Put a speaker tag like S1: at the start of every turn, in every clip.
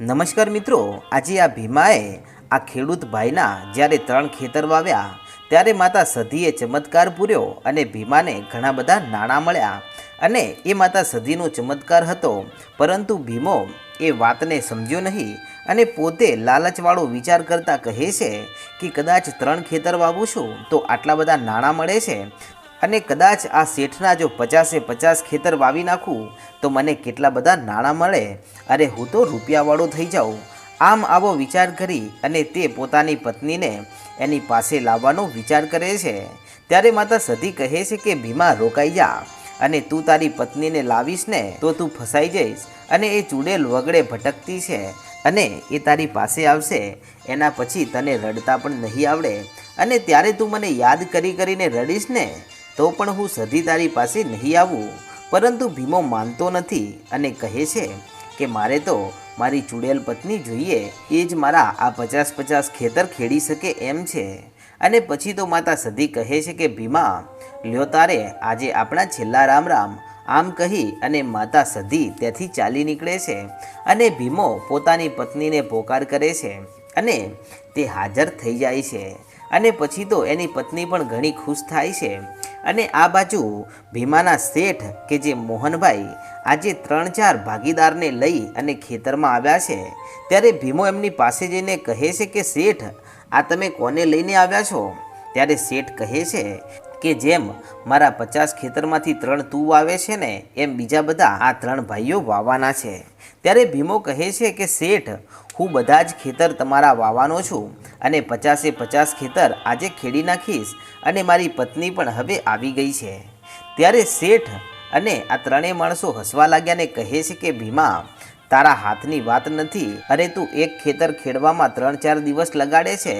S1: નમસ્કાર મિત્રો, આજે આ ભીમાએ આ ખેડૂત ભાઈના જ્યારે ત્રણ ખેતર વાવ્યા, ત્યારે માતા સધીએ ચમત્કાર પૂર્યો અને ભીમાને ઘણા બધા નાણાં મળ્યા. અને એ માતા સધીનો ચમત્કાર હતો, પરંતુ ભીમો એ વાતને સમજ્યો નહીં અને પોતે લાલચવાળો વિચાર કરતા કહે છે કે, કદાચ ત્રણ ખેતર વાવું છું તો આટલા બધા નાણાં મળે છે. અને કદાચ આ શેઠના જો પચાસે પચાસ ખેતર વાવી નાખું, તો મને કેટલા બધા નાણાં મળે? અરે હું તો રૂપિયાવાળો થઈ જાઉં. આમ આવો વિચાર કરી અને તે પોતાની પત્નીને એની પાસે લાવવાનો વિચાર કરે છે. ત્યારે માતા સતી કહે છે કે, ભીમા, રોકાઈ જા. અને તું તારી પત્નીને લાવીશ ને, તો તું ફસાઈ જઈશ અને એ ચૂડેલ વગડે ભટકતી છે અને એ તારી પાસે આવશે. એના પછી તને રડતા પણ નહીં આવડે. અને ત્યારે તું મને યાદ કરી કરીને રડીશ ને. તો પણ હું સધી તારી પાસે નહીં આવું. પરંતુ ભીમો માનતો નથી અને કહે છે કે મારે તો મારી ચૂડેલ પત્ની જોઈએ, એ જ મારા આ પચાસ પચાસ ખેતર ખેડી શકે એમ છે. અને પછી તો માતા સધી કહે છે કે, ભીમા, લ્યો તારે આજે આપણા છેલ્લા રામ રામ આમ કહી અને માતા સધી ત્યાંથી ચાલી નીકળે છે અને ભીમો પોતાની પત્નીને પોકાર કરે છે અને તે હાજર થઈ જાય છે. અને પછી તો એની પત્ની પણ ઘણી ખુશ થાય છે. અને આ બાજુ ભીમાના શેઠ કે જે મોહનભાઈ આજે ત્રણ ચાર ભાગીદારને લઈ અને ખેતરમાં આવ્યા છે, ત્યારે ભીમો એમની પાસે જઈને કહે છે કે, શેઠ, આ તમે કોને લઈને આવ્યા છો? ત્યારે શેઠ કહે છે કે જેમ મારા પચાસ ખેતરમાંથી ત્રણ તું વાવે છે ને, એમ બીજા બધા આ ત્રણ ભાઈઓ વાવવાના છે. ત્યારે ભીમો કહે છે કે, શેઠ, હું બધા જ ખેતર તમારા વાવવાનો છું અને પચાસે પચાસ ખેતર આજે ખેડી નાખીશ અને મારી પત્ની પણ હવે આવી ગઈ છે. ત્યારે શેઠ અને આ ત્રણેય માણસો હસવા લાગ્યાને કહે છે કે, ભીમા, તારા હાથની વાત નથી. અરે તું એક ખેતર ખેડવામાં ત્રણ ચાર દિવસ લગાડે છે,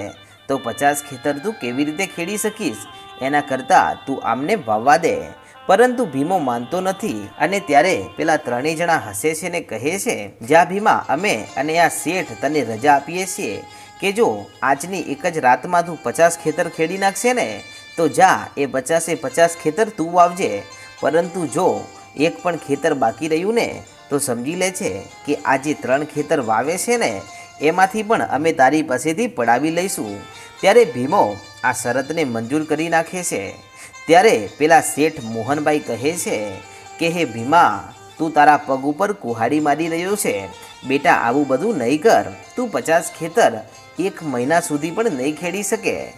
S1: તો પચાસ ખેતર તું કેવી રીતે ખેડી શકીશ? એના કરતાં તું આમને વાવવા દે. પરંતુ ભીમો માનતો નથી અને ત્યારે પેલા ત્રણેય જણા હસે છે ને કહે છે જ્યાં ભીમા, અમે અને આ શેઠ તને રજા આપીએ છીએ કે જો આજની એક જ રાતમાં તું પચાસ ખેતર ખેડી નાખશે ને, તો જા, એ પચાસે પચાસ ખેતર તું વાવજે. પરંતુ જો એક પણ ખેતર બાકી રહ્યું ને, તો સમજી લે છે કે આ જે ત્રણ ખેતર વાવે છે ને, એમાંથી પણ અમે તારી પાસેથી પડાવી લઈશું. ત્યારે ભીમો આ શરતને મંજૂર કરી નાખે છે. ત્યારે પેલા શેઠ મોહનભાઈ કહે છે કે, હે ભીમા, તું તારા પગ ઉપર કુહાડી મારી રહ્યો છે. બેટા, આવું બધું નહીં કર. તું પચાસ ખેતર એક મહિના સુધી પણ નહીં ખેડી શકે.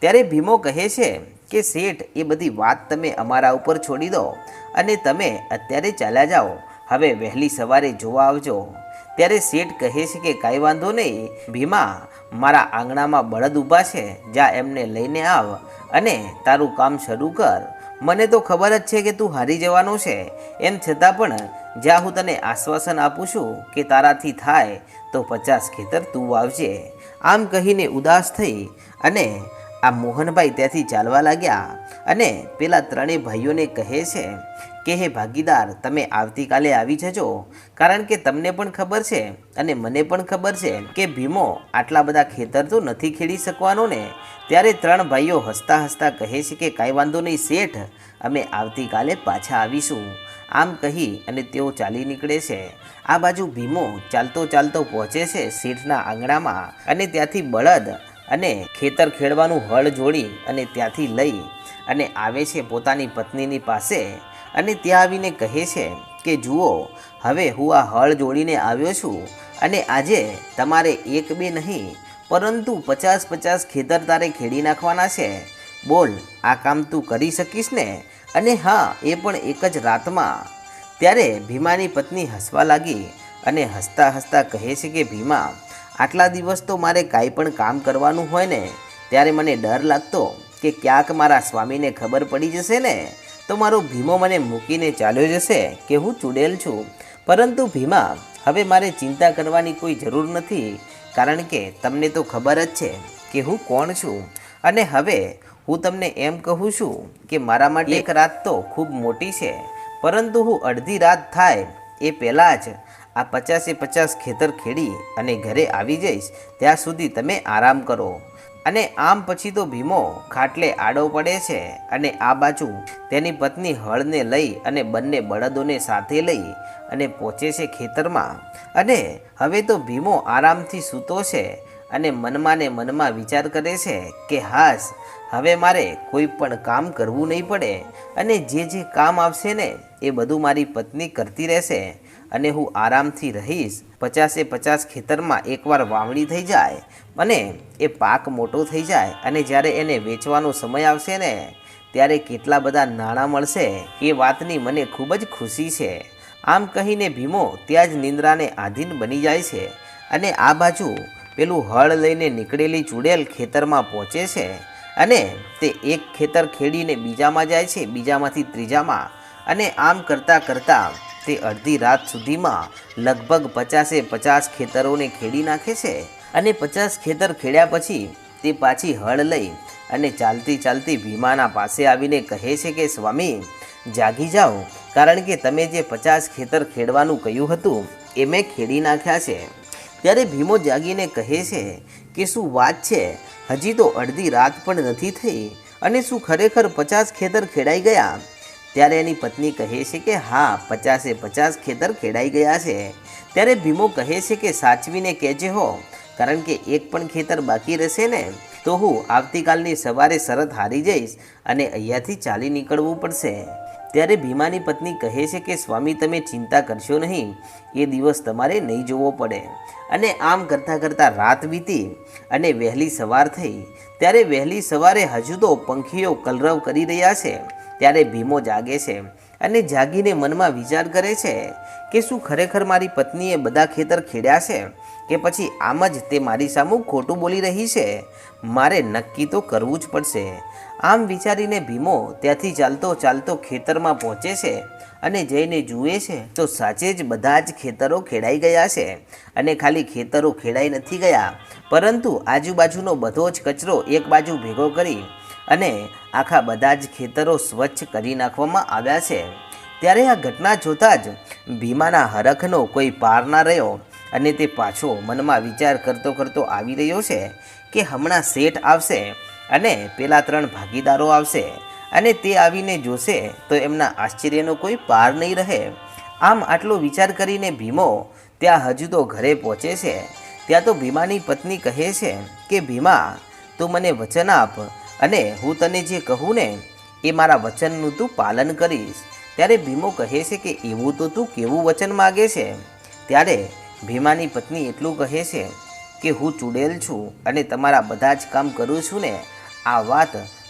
S1: ત્યારે ભીમો કહે છે કે, શેઠ, એ બધી વાત તમે અમારા ઉપર છોડી દો અને તમે અત્યારે ચાલ્યા જાઓ. હવે વહેલી સવારે જોવા આવજો. ત્યારે શેઠ કહે છે કે, કાંઈ વાંધો નહીં, ભીમા, મારા આંગણામાં બળદ ઊભા છે, જા એમને લઈને આવ અને તારું કામ શરૂ કર. મને તો ખબર જ છે કે તું હારી જવાનો છે. એમ છતાં પણ, જ્યાં હું તને આશ્વાસન આપું છું કે તારાથી થાય, તો પચાસ ખેતર તું વાવજે. આમ કહીને ઉદાસ થઈ અને આ મોહનભાઈ ત્યાંથી ચાલવા લાગ્યા અને પેલા ત્રણેય ભાઈઓને કહે છે કે હે ભાગીદાર, તમે આવતીકાલે આવી જજો. કારણ કે તમને પણ ખબર છે અને મને પણ ખબર છે કે ભીમો આટલા બધા ખેતર તો નથી ખેડી શકવાનો ને ત્યારે ત્રણ ભાઈઓ હસતા હસતા કહે છે કે, કાંઈ વાંધો નહીં શેઠ, અમે આવતીકાલે પાછા આવીશું. આમ કહી અને તેઓ ચાલી નીકળે છે. આ બાજુ ભીમો ચાલતો ચાલતો પહોંચે છે શેઠના આંગણામાં અને ત્યાંથી બળદ અને ખેતર ખેડવાનું હળ જોડી અને ત્યાંથી લઈ અને આવે છે પોતાની પત્નીની પાસે. અને ત્યાં આવીને કહે છે કે, જુઓ, હવે હું આ હળ જોડીને આવ્યો છું અને આજે તમારે એક બે નહીં, પરંતુ પચાસ પચાસ ખેતર તારે ખેડી નાખવાના છે. બોલ, આ કામ તું કરી શકીશ ને? અને હા, એ પણ એક જ રાતમાં. ત્યારે ભીમાની પત્ની હસવા લાગી અને હસતા હસતા કહે છે કે, ભીમા, આટલા દિવસ તો મારે કાંઈ પણ કામ કરવાનું હોય ને, ત્યારે મને ડર લાગતો કે ક્યાંક મારા સ્વામીને ખબર પડી જશે ને? તો મારો ભીમો મને મૂકીને ચાલ્યો જશે કે હું ચૂડેલ છું. પરંતુ ભીમા, હવે મારે ચિંતા કરવાની કોઈ જરૂર નથી, કારણ કે તમને તો ખબર જ છે કે હું કોણ છું. અને હવે હું તમને એમ કહું છું કે મારા માટે એક રાત તો ખૂબ મોટી છે, પરંતુ હું અડધી રાત થાય એ પહેલાં જ આ પચાસે પચાસ ખેતર ખેડી અને ઘરે આવી જઈશ. ત્યાં સુધી તમે આરામ કરો. અને આમ પછી તો ભીમો ખાટલે આડો પડે છે અને આ બાજુ તેની પત્ની હળને લઈ અને બંને બળદોને સાથે લઈ અને પહોંચે છે ખેતરમાં. અને હવે તો ભીમો આરામથી સૂતો છે અને મનમાં ને મનમાં વિચાર કરે છે કે હાસ, હવે મારે કોઈ પણ કામ કરવું નહીં પડે અને જે જે કામ આવશે ને એ બધું મારી પત્ની કરતી રહેશે. અને હું આરામથી રહીશ, પચાસે પચાસ ખેતરમાં એકવાર વાવણી થઈ જાય અને એ પાક મોટો થઈ જાય અને જ્યારે એને વેચવાનો સમય આવશે ને, ત્યારે કેટલા બધા નાણાં મળશે એ વાતની મને ખૂબ જ ખુશી છે. આમ કહીને ભીમો ત્યાં જ નિંદ્રાને આધીન બની જાય છે અને આ બાજુ પેલું હળ લઈને નીકળેલી ચૂડેલ ખેતરમાં પહોંચે છે અને તે એક ખેતર ખેડીને બીજામાં જાય છે, બીજામાંથી ત્રીજામાં. અને આમ કરતાં કરતાં તે અડધી રાત સુધીમાં લગભગ પચાસે પચાસ ખેતરોને ખેડી નાખે છે અને પચાસ ખેતર ખેડ્યા પછી તે પાછી હળ લઈ અને ચાલતી ચાલતી ભીમાના પાસે આવીને કહે છે કે, સ્વામી, જાગી જાઓ, કારણ કે તમે જે પચાસ ખેતર ખેડવાનું કહ્યું હતું એ મેં ખેડી નાખ્યા છે. ત્યારે ભીમો જાગીને કહે છે કે, શું વાત છે? હજી તો અડધી રાત પણ નથી થઈ અને શું ખરેખર પચાસ ખેતર ખેડાઈ ગયા? ત્યારે એની પત્ની કહે છે કે, હા, પચાસે પચાસ ખેતર ખેડાઈ ગયા છે. ત્યારે ભીમો કહે છે કે, સાચવીને કહેજે હો, કારણ કે એક પણ ખેતર બાકી રહેશે ને, તો હું આવતીકાલની સવારે શરત હારી જઈશ અને અહીંયાથી ચાલી નીકળવું પડશે. ત્યારે ભીમાની પત્ની કહે છે કે, સ્વામી, તમે ચિંતા કરશો નહીં, એ દિવસ તમારે નહીં જોવો પડે. અને આમ કરતાં કરતાં રાત વીતી અને વહેલી સવાર થઈ. ત્યારે વહેલી સવારે હજુ તો પંખીઓ કલરવ કરી રહ્યા છે. ત્યારે ભીમો જાગે છે અને જાગીને મનમાં વિચાર કરે છે કે શું ખરેખર મારી પત્નીએ બધા ખેતર ખેડ્યા છે કે પછી આમ જ તે મારી સામું ખોટું બોલી રહી છે? મારે નક્કી તો કરવું જ પડશે. આમ વિચારીને ભીમો ત્યાંથી ચાલતો ચાલતો ખેતરમાં પહોંચે છે અને જઈને જુએ છે તો સાચે જ બધા જ ખેતરો ખેડાઈ ગયા છે અને ખાલી ખેતરો ખેડાઈ નથી ગયા. પરંતુ આજુબાજુનો બધો જ કચરો એક બાજુ ભેગો કરી અને આખા બધા જ ખેતરો સ્વચ્છ કરી નાખવામાં આવ્યા છે. ત્યારે આ ઘટના જોતાં જ ભીમાના હરખનો કોઈ પાર ના રહ્યો અને તે પાછો મનમાં વિચાર કરતો કરતો આવી રહ્યો છે કે હમણાં શેઠ આવશે અને પેલા ત્રણ ભાગીદારો આવશે અને તે આવીને જોશે તો એમના આશ્ચર્યનો કોઈ પાર નહીં રહે. આમ આટલો વિચાર કરીને ભીમો ત્યાં હજુ તો ઘરે પહોંચે છે. ત્યાં તો ભીમાની પત્ની કહે છે કે, ભીમા, તું મને વચન આપ. અને હું તને જે કહું ને, એ મારા વચનનું તું પાલન કરીશ. ત્યારે ભીમો કહે છે કે એવું તો તું કેવું વચન માગે છે? ત્યારે ભીમાની પત્ની એટલું કહે છે કે હું ચૂડેલ છું અને તમારા બધા જ કામ કરું છું ને, આ વાત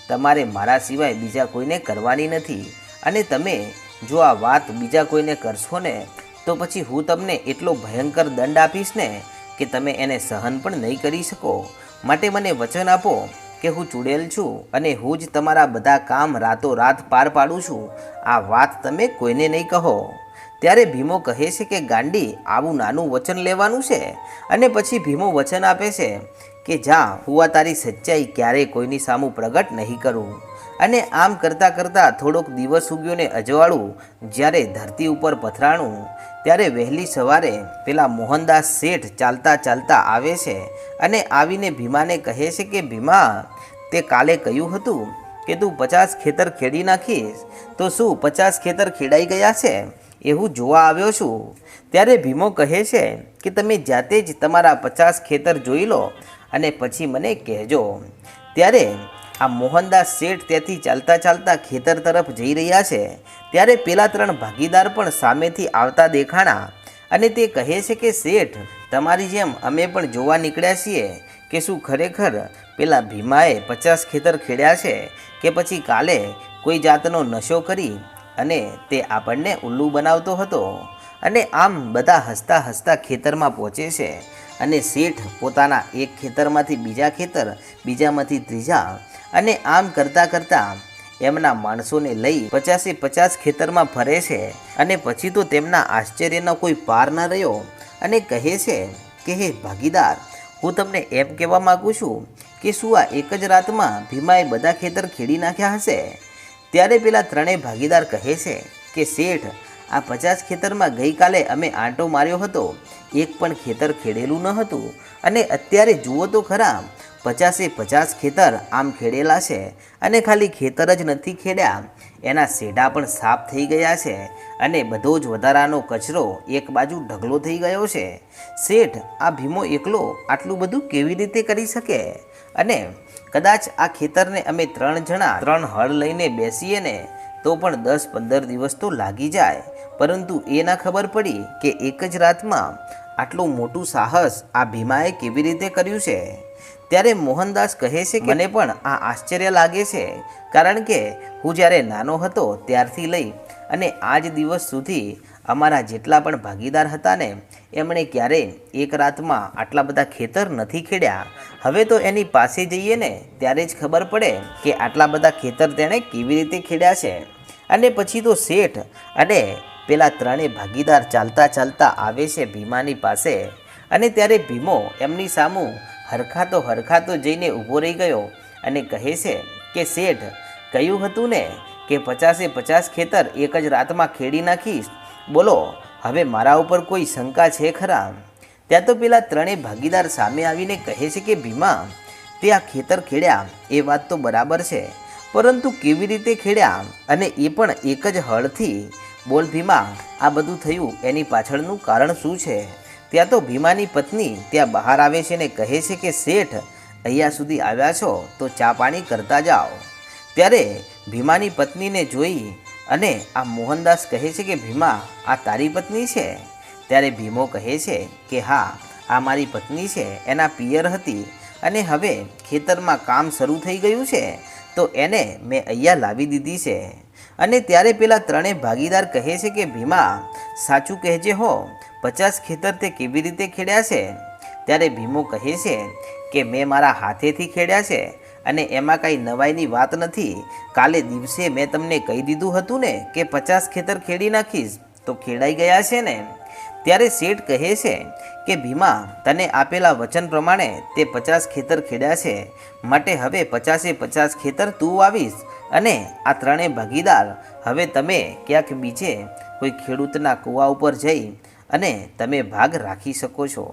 S1: તમારે મારા સિવાય બીજા કોઈને કરવાની નથી. અને તમે જો આ વાત બીજા કોઈને કરશો ને, તો પછી હું તમને એટલો ભયંકર દંડ આપીશ ને કે તમે એને સહન પણ નહીં કરી શકો. માટે મને વચન આપો. કે હું ચૂડેલ છું અને હું જ તમારા બધા કામ રાતોરાત પાર પાડું છું, આ વાત તમે કોઈને નહીં કહો. ત્યારે ભીમો કહે છે કે, ગાંડી, આવું નાનું વચન લેવાનું છે? અને પછી ભીમો વચન આપે છે કે, જા, હું આ તારી સચ્ચાઈ ક્યારેય કોઈની સામું પ્રગટ નહીં કરું. અને આમ કરતાં કરતાં થોડોક દિવસ ઉગ્યો ને અજવાળું, જ્યારે ધરતી ઉપર પથરાણું, ત્યારે વહેલી સવારે પેલા મોહનદાસ શેઠ ચાલતા ચાલતા આવે છે અને આવીને ભીમાને કહે છે કે, ભીમા, તે કાલે કહ્યું હતું કે તું પચાસ ખેતર ખેડી નાખીશ? તો શું પચાસ ખેતર ખેડાઈ ગયા છે? એવું જોવા આવ્યો છું. ત્યારે ભીમો કહે છે કે, તમે જાતે જ તમારા પચાસ ખેતર જોઈ લો અને પછી મને કહેજો. ત્યારે આ મોહનદાસ શેઠ ત્યાંથી ચાલતા ચાલતા ખેતર તરફ જઈ રહ્યા છે. ત્યારે પેલા ત્રણ ભાગીદાર પણ સામેથી આવતા દેખાણા અને તે કહે છે કે, શેઠ, તમારી જેમ અમે પણ જોવા નીકળ્યા છીએ કે શું ખરેખર પેલા ભીમાએ પચાસ ખેતર ખેડ્યા છે કે પછી કાલે કોઈ જાતનો નશો કરી અને તે આપણને ઉલ્લુ બનાવતો હતો અને આમ બધા હસતા હસતા ખેતરમાં પહોંચે છે. અને શેઠ પોતાના એક ખેતરમાંથી બીજા ખેતર, બીજામાંથી ત્રીજા અને આમ કરતાં કરતાં એમના માણસોને લઈ પચાસે પચાસ ખેતરમાં ફરે છે અને પછી તો તેમના આશ્ચર્યનો કોઈ પાર ન રહ્યો અને કહે છે કે, હે ભાગીદાર, હું તમને એમ કહેવા માગું છું કે શું આ એક જ રાતમાં ભીમાએ બધા ખેતર ખેડી નાખ્યા હશે? ત્યારે પેલા ત્રણેય ભાગીદાર કહે છે કે, શેઠ, આ પચાસ ખેતરમાં ગઈકાલે અમે આંટો માર્યો હતો. એક પણ ખેતર ખેડેલું ન હતું. અને અત્યારે જુઓ તો ખરા પચાસે પચાસ ખેતર આમ ખેડેલા છે અને ખાલી ખેતર જ નથી ખેડ્યા. એના સેઢા પણ સાફ થઈ ગયા છે અને બધો જ વધારાનો કચરો એક બાજુ ઢગલો થઈ ગયો છે. શેઠ, આ ભીમો એકલો આટલું બધું કેવી રીતે કરી શકે? અને કદાચ આ ખેતરને અમે ત્રણ જણા ત્રણ હળ લઈને બેસીએ ને, તો પણ દસ પંદર દિવસ તો લાગી જાય. પરંતુ એ ના ખબર પડી કે એક જ રાતમાં આટલું મોટું સાહસ આ ભીમાએ કેવી રીતે કર્યું છે? ત્યારે મોહનદાસ કહે છે કે, મને પણ આ આશ્ચર્ય લાગે છે, કારણ કે હું જ્યારે નાનો હતો ત્યારથી લઈ અને આજ દિવસ સુધી અમારા જેટલા પણ ભાગીદાર હતા ને, એમણે ક્યારેય એક રાતમાં આટલા બધા ખેતર નથી ખેડ્યા. હવે તો એની પાસે જઈએ ને, ત્યારે જ ખબર પડે કે આટલા બધા ખેતર તેણે કેવી રીતે ખેડ્યા છે. અને પછી તો શેઠ અને પેલા ત્રણેય ભાગીદાર ચાલતા ચાલતા આવે છે ભીમાની પાસે. અને ત્યારે ભીમો એમની સામું હરખાતો હરખાતો જઈને ઊભો રહી ગયો અને કહે છે કે શેઠ, કહ્યું હતું ને કે પચાસે પચાસ ખેતર એક જ રાતમાં ખેડી નાખીશ. બોલો, હવે મારા ઉપર કોઈ શંકા છે ખરા? ત્યાં તો પેલા ત્રણેય ભાગીદાર સામે આવીને કહે છે કે, ભીમા, તે આ ખેતર ખેડ્યા, એ વાત તો બરાબર છે, પરંતુ કેવી રીતે ખેડ્યા? અને એ પણ એક જ હળથી. બોલ ભીમા, આ બધું થયું એની પાછળનું કારણ શું છે? ત્યાં તો ભીમાની પત્ની ત્યાં બહાર આવે છે ને કહે છે કે, શેઠ, અહીંયા સુધી આવ્યા છો, તો ચા પાણી કરતા જાઓ. ત્યારે ભીમાની પત્નીને જોઈ અને આ મોહનદાસ કહે છે કે, ભીમા, આ તારી પત્ની છે? ત્યારે ભીમો કહે છે કે, હા, આ મારી પત્ની છે, એના પિયર હતી અને હવે ખેતરમાં કામ શરૂ થઈ ગયું છે, તો એને મેં અહીંયા લાવી દીધી છે. અને ત્યારે પેલા ત્રણેય ભાગીદાર કહે છે કે, ભીમા, સાચું કહેજે હો પચાસ ખેતર તે કેવી રીતે ખેડ્યા છે? ત્યારે ભીમો કહે છે કે, મેં મારા હાથેથી ખેડ્યા છે અને એમાં કાંઈ નવાઈની વાત નથી. કાલે દિવસે મેં તમને કહી દીધું હતું ને કે પચાસ ખેતર ખેડી નાખીશ, તો ખેડાઈ ગયા છે ને? ત્યારે શેઠ કહે છે કે, ભીમા, તને આપેલા વચન પ્રમાણે તે પચાસ ખેતર ખેડ્યા છે. માટે હવે પચાસે પચાસ ખેતર તું વાવીશ અને આ ત્રણેય ભાગીદાર, હવે તમે ક્યાંક બીજે કોઈ ખેડૂતના કૂવા ઉપર જઈ અને તમે ભાગ રાખી શકો છો.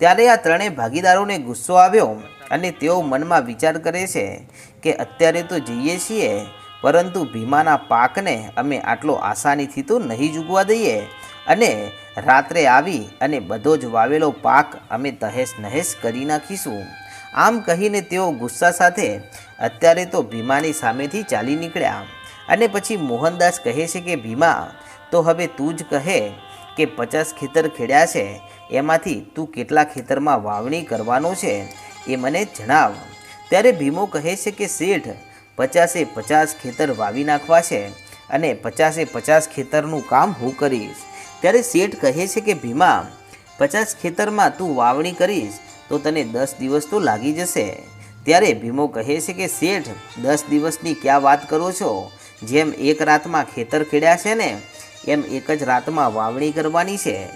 S1: ત્યારે આ ત્રણેય ભાગીદારોને ગુસ્સો આવ્યો અને તેઓ મનમાં વિચાર કરે છે કે અત્યારે તો જઈએ છીએ, પરંતુ ભીમાના પાકને અમે આટલો આસાનીથી તો નહીં ચૂકવા દઈએ. અને રાત્રે આવી અને બધો જ વાવેલો પાક અમે તહેશ નહેશ કરી નાખીશું. આમ કહીને તેઓ ગુસ્સા સાથે અત્યારે તો ભીમાની સામેથી ચાલી નીકળ્યા. અને પછી મોહનદાસ કહે છે કે, ભીમા, તો હવે તું જ કહે કે પચાસ ખેતર ખેડ્યા છે? એમાંથી તું કેટલા ખેતરમાં વાવણી કરવાનો છે? એ મને જણાવ. ત્યારે ભીમો કહે છે કે શેઠ, પચાસે પચાસ ખેતર વાવી નાખવા છે અને પચાસે પચાસ ખેતરનું કામ હું કરીશ. ત્યારે શેઠ કહે છે કે ભીમા, પચાસ ખેતરમાં તું વાવણી કરીશ તો તને દસ દિવસ તો લાગી જશે. ત્યારે ભીમો કહે છે કે શેઠ, દસ દિવસની ક્યાં વાત કરો છો? જેમ એક રાતમાં ખેતર ખેડ્યા છે ને એમ એક જ રાતમાં વાવણી કરવાની છે.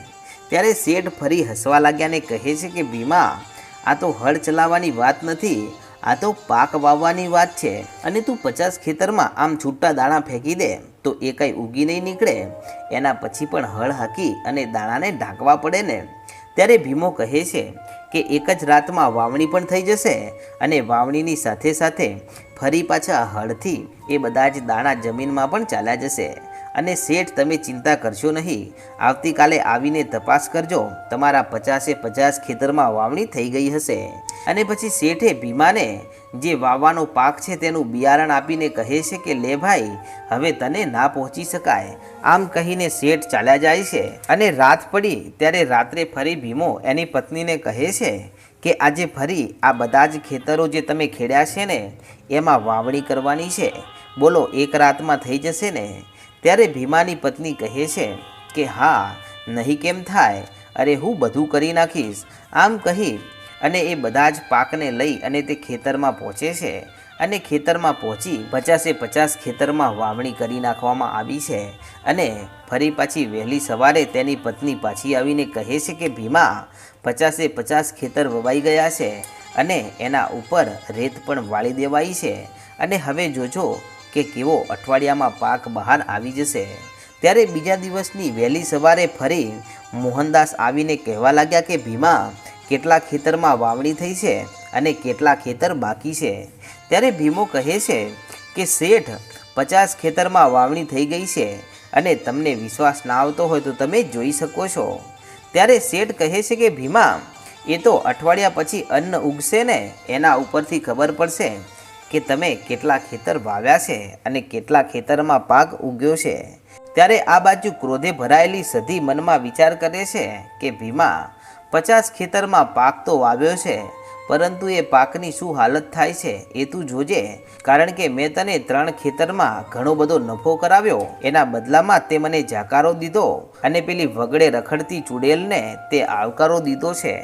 S1: ત્યારે શેઠ ફરી હસવા લાગ્યા ને કહે છે કે, ભીમા, આ તો હળ ચલાવવાની વાત નથી. આ તો પાક વાવવાની વાત છે. અને તું પચાસ ખેતરમાં આમ છૂટા દાણા ફેંકી દે, તો એ કાંઈ ઉગી નહીં નીકળે. એના પછી પણ હળ હાકી અને દાણાને ઢાંકવા પડે ને. ત્યારે ભીમો કહે છે કે, એક જ રાતમાં વાવણી પણ થઈ જશે. અને વાવણીની સાથે સાથે ફરી પાછા હળથી એ બધા જ દાણા જમીનમાં પણ ચાલ્યા જશે. અને શેઠ તમે ચિંતા કરશો નહીં. આવતીકાલે આવીને તપાસ કરજો. તમારા પચાસે પચાસ ખેતરમાં વાવણી થઈ ગઈ હશે. અને પછી શેઠે ભીમાને જે વાવવાનો પાક છે તેનું બિયારણ આપીને કહે છે કે, લે ભાઈ, હવે તને ના પહોંચી શકાય. આમ કહીને શેઠ ચાલ્યા જાય છે. અને રાત પડી ત્યારે રાત્રે ફરી ભીમો એની પત્નીને કહે છે કે, આજે ફરી આ બધા જ ખેતરો જે તમે ખેડ્યા છે ને, એમાં વાવણી કરવાની છે. બોલો, એક રાતમાં થઈ જશે ને? ત્યારે ભીમાની પત્ની કહે છે કે, હા, નહીં કેમ થાય? અરે, હું બધું કરી નાખીશ. આમ કહી અને એ બધા જ પાકને લઈ અને તે ખેતરમાં પહોંચે છે અને ખેતરમાં પહોંચી પચાસે પચાસ ખેતરમાં વાવણી કરી નાખવામાં આવી છે અને ફરી પાછી વહેલી સવારે તેની પત્ની પાછી આવીને કહે છે કે, ભીમા, પચાસે પચાસ ખેતર વવાઈ ગયા છે અને એના ઉપર રેત પણ વાળી દેવાઈ છે અને હવે જોજો કે કેવો અઠવાડિયામાં પાક બહાર આવી જશે? ત્યારે બીજા દિવસની વહેલી સવારે ફરી મોહનદાસ આવીને કહેવા લાગ્યા કે, ભીમા, કેટલા ખેતરમાં વાવણી થઈ છે અને કેટલા ખેતર બાકી છે? ત્યારે ભીમો કહે છે કે, શેઠ, પચાસ ખેતરમાં વાવણી થઈ ગઈ છે અને તમને વિશ્વાસ ના આવતો હોય તો તમે જોઈ શકો છો. ત્યારે શેઠ કહે છે કે, ભીમા, એ તો અઠવાડિયા પછી અન્ન ઉગશે ને? એના ઉપરથી ખબર પડશે. કે તમે કેટલા ખેતર વાવ્યા છે અને કેટલા ખેતરમાં પાક ઉગ્યો છે? ત્યારે આ બાજુ ક્રોધે ભરાયેલી સધી મનમાં વિચાર કરે છે કે, ભીમા, પચાસ ખેતરમાં પાક તો વાવ્યો છે, પરંતુ એ પાકની શું હાલત થાય છે એ તું જોજે. કારણ કે મેં તને ત્રણ ખેતરમાં ઘણો બધો નફો કરાવ્યો. એના બદલામાં તે મને જાકારો દીધો અને પેલી વગડે રખડતી ચુડેલને તે આવકારો દીધો છે.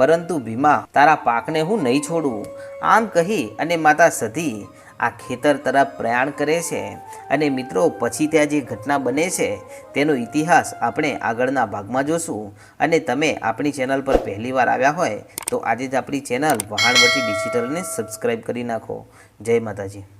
S1: પરંતુ ભીમા, તારા પાકને હું નહીં છોડું. આમ કહી અને માતા સધી આ ખેતર તરફ પ્રયાણ કરે છે અને મિત્રો, પછી ત્યાં જે ઘટના બને છે, તેનો ઇતિહાસ આપણે આગળના ભાગમાં જોશું. અને તમે આપણી ચેનલ પર પહેલીવાર આવ્યા હોય, તો આજે જ આપણી ચેનલ વહાણવટી ડિજિટલને સબસ્ક્રાઈબ કરી નાખો. જય માતાજી.